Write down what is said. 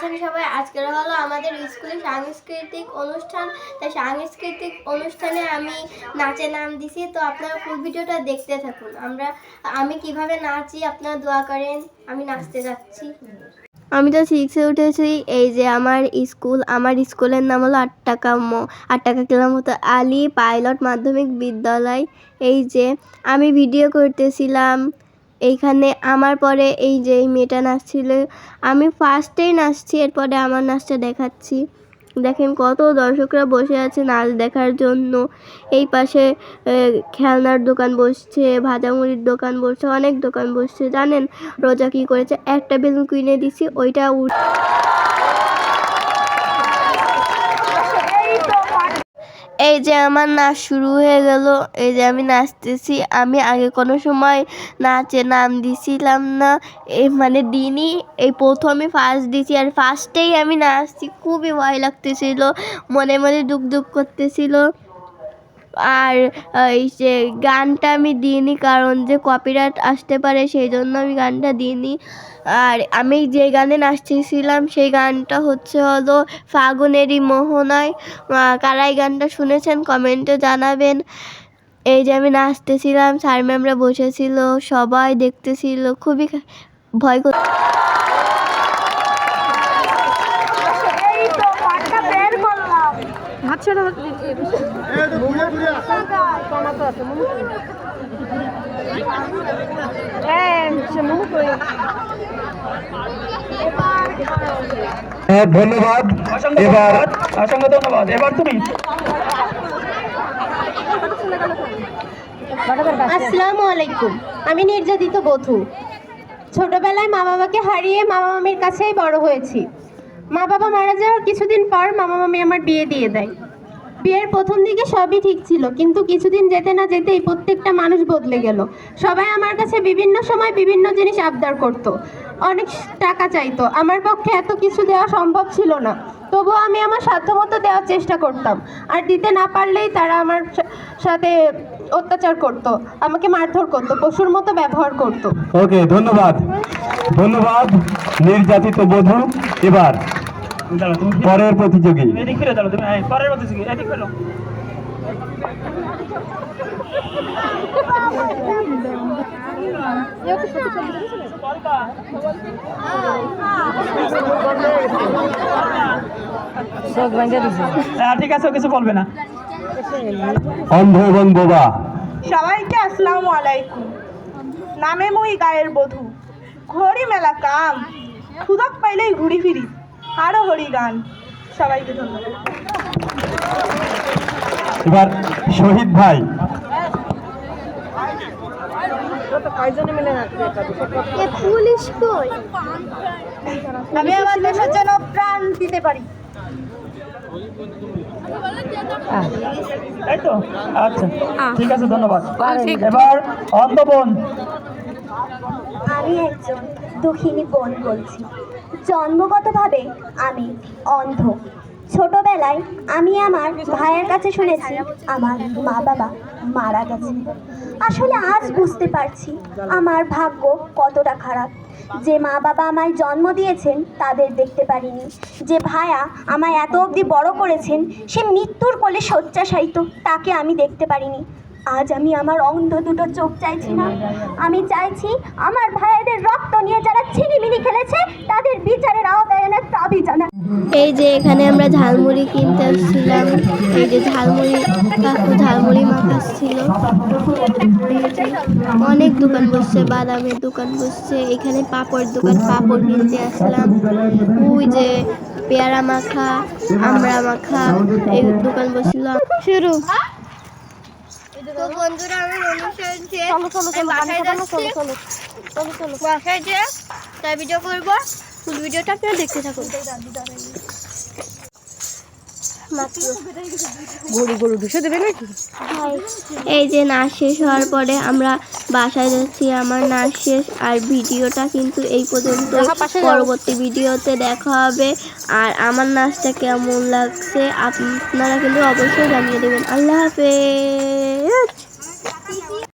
আছেন সবাই আজকের হলো আমাদের স্কুলে সাংস্কৃতিক অনুষ্ঠান। তাই সাংস্কৃতিক অনুষ্ঠানে আমি নাচে নাম দিছি। তো আপনারা ফুল ভিডিওটা দেখতে থাকুন। আমরা, আমি কীভাবে নাচি আপনারা দোয়া করেন। আমি নাচতে যাচ্ছি। আমি তো সিক্সে উঠেছি। এই যে আমার স্কুল, আমার স্কুলের নাম হলো আট টাকা আট টাকা কিলোমিটার। আলী পাইলট মাধ্যমিক বিদ্যালয়। এই যে আমি ভিডিও করতেছিলাম। এইখানে আমার পরে এই যে এই মেয়েটা নাচছিল, আমি ফার্স্টেই নাচছি, এরপরে আমার নাচটা দেখাচ্ছি। দেখেন কত দর্শকরা বসে আছে নাচ দেখার জন্য। এই পাশে খেলনার দোকান বসছে, ভাজামুড়ির দোকান বসছে, অনেক দোকান বসছে। জানেন রোজা কি করেছে? একটা বেলুন কিনে দিছি, ওইটা উঠ এই যে আমার নাচ শুরু হয়ে গেল, এই যে আমি নাচতেছি। আমি আগে কোনো সময় নাচে নাম দিছিলাম না। এই মানে দিনই, এই প্রথমে ফার্স্ট দিছি আর ফার্স্টেই আমি নাচছি। খুবই ভয় লাগতেছিল, মনে মনে দুঃখ দুঃখ করতেছিল। আর এই যে গানটা আমি দিইনি কারণ যে কপিরাইট আসতে পারে সেই জন্য আমি গানটা দিইনি। আর আমি যে গানে নাচতেছিলাম সেই গানটা হচ্ছে হলো ফাগুনেরই মোহনায়। কারা এই গানটা শুনেছেন কমেন্টে জানাবেন। এই যে আমি নাচতেছিলাম, স্যার ম্যামরা বসেছিল, সবাই দেখতেছিল, খুবই ভয় কর ছেড়ে হ্যাঁ, ধন্যবাদ। এবার অসংখ্য ধন্যবাদ। এবার তুমি। আসসালামু আলাইকুম। আমি নির্যাতিত বধূ। ছোটবেলায় মা বাবাকে হারিয়ে মামা মামির কাছেই বড় হয়েছি। মা বাবা মারা যাওয়ার কিছুদিন পর মামা মামি আমার বিয়ে দিয়ে দেয়। বিয়ের প্রথম দিকে সবই ঠিক ছিল, কিন্তু কিছুদিন যেতে না যেতেই প্রত্যেকটা মানুষ বদলে গেল। সবাই আমার কাছে বিভিন্ন সময় বিভিন্ন জিনিস আবদার করত। অনেক টাকা চাইতো। আমার পক্ষে এত কিছু দেওয়া সম্ভব ছিল না। তবুও আমি আমার সাধ্যমতো দেওয়ার চেষ্টা করতাম। আর দিতে না পারলেই তারা আমার সাথে অত্যাচার করত, আমাকে মারধর করতো, পশুর মতো ব্যবহার করতো। ওকে ধন্যবাদ। ধন্যবাদ, নির্যাতিত বধূ, এবার। পরের প্রতিযোগী। হ্যাঁ, পরের হ্যাঁ ঠিক আছে ও কিছু বলবে না। অন্ধ এবং বোবা। সবাইকে আসসালামু আলাইকুম। নামে মুই গায়ের বধূ। ঘড়ি মেলা কাম। সুযোগ পাইলেই ঘুরি ফিরি। আরও হরি গান। সবাইকে ধন্যবাদ। এবার শহীদ ভাই। আমি আমার দেশের জন্য প্রাণ দিতে পারি। তো? আচ্ছা ঠিক আছে ধন্যবাদ। এবার অন্তবন আমি একজন দুঃখিনী বোন বলছি। জন্মগতভাবে আমি অন্ধ। ছোটবেলায় আমি আমার ভাইয়ের কাছে শুনেছি, আমার মা বাবা মারা গেছে। আসলে আজ বুঝতে পারছি আমার ভাগ্য কতটা খারাপ। যে মা বাবা আমায় জন্ম দিয়েছেন, তাদের দেখতে পারিনি। যে ভায়া আমায় এত অবধি বড় করেছেন, সে মৃত্যুর কোলে শয্যাশায়িত, তাকে আমি দেখতে পারিনি। আজ আমি আমার অন্ধ দুটো চোখ চাইছি না। আমি চাইছি আমার ভাইদের রক্ত নিয়ে যারা ছিনিমিনি এই যে এখানে আমরা ঝালমুড়ি কিনতে আসছিলাম। এই যে ঝালমুড়ি কাকু ঝালমুড়ি মাখাচ্ছিল। অনেক দোকান বসছে বাদামের দোকান বসছে এখানে পাপড় দোকান পাপড় কিনতে আসলাম। ওই যে পেয়ারা মাখা আমরা মাখা এই দোকান বসছিল। শুরু। তো বন্ধুরা আমার অনুষ্ঠান শেষ। বাসায় যাচ্ছি। বাসায় যে তাই ভিডিও করব। ফুল ভিডিওটা আপনারা দেখতে থাকুন মাত্র। এই যে নাচ শেষ হওয়ার পরে আমরা বাসায় যাচ্ছি আমার নাচ শেষ আর ভিডিওটা কিন্তু এই পর্যন্ত পরবর্তী ভিডিওতে দেখা হবে। আর আমার নাচটা কেমন লাগছে আপনারা কিন্তু অবশ্যই জানিয়ে দেবেন। আল্লাহ হাফেজ।